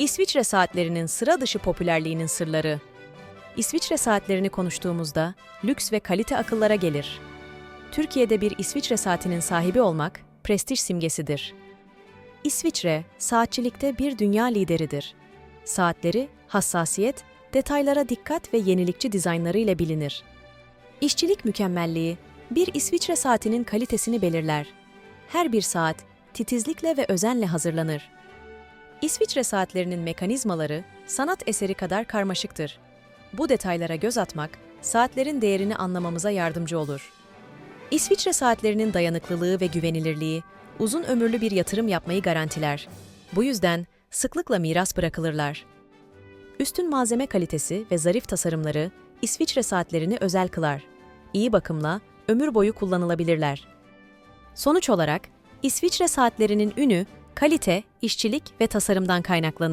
İsviçre saatlerinin sıra dışı popülerliğinin sırları. İsviçre saatlerini konuştuğumuzda lüks ve kalite akıllara gelir. Türkiye'de bir İsviçre saatinin sahibi olmak prestij simgesidir. İsviçre, saatçilikte bir dünya lideridir. Saatleri, hassasiyet, detaylara dikkat ve yenilikçi dizaynlarıyla bilinir. İşçilik mükemmelliği, bir İsviçre saatinin kalitesini belirler. Her bir saat, titizlikle ve özenle hazırlanır. İsviçre saatlerinin mekanizmaları, sanat eseri kadar karmaşıktır. Bu detaylara göz atmak, saatlerin değerini anlamamıza yardımcı olur. İsviçre saatlerinin dayanıklılığı ve güvenilirliği, uzun ömürlü bir yatırım yapmayı garantiler. Bu yüzden sıklıkla miras bırakılırlar. Üstün malzeme kalitesi ve zarif tasarımları İsviçre saatlerini özel kılar. İyi bakımla ömür boyu kullanılabilirler. Sonuç olarak İsviçre saatlerinin ünü kalite, işçilik ve tasarımdan kaynaklanır.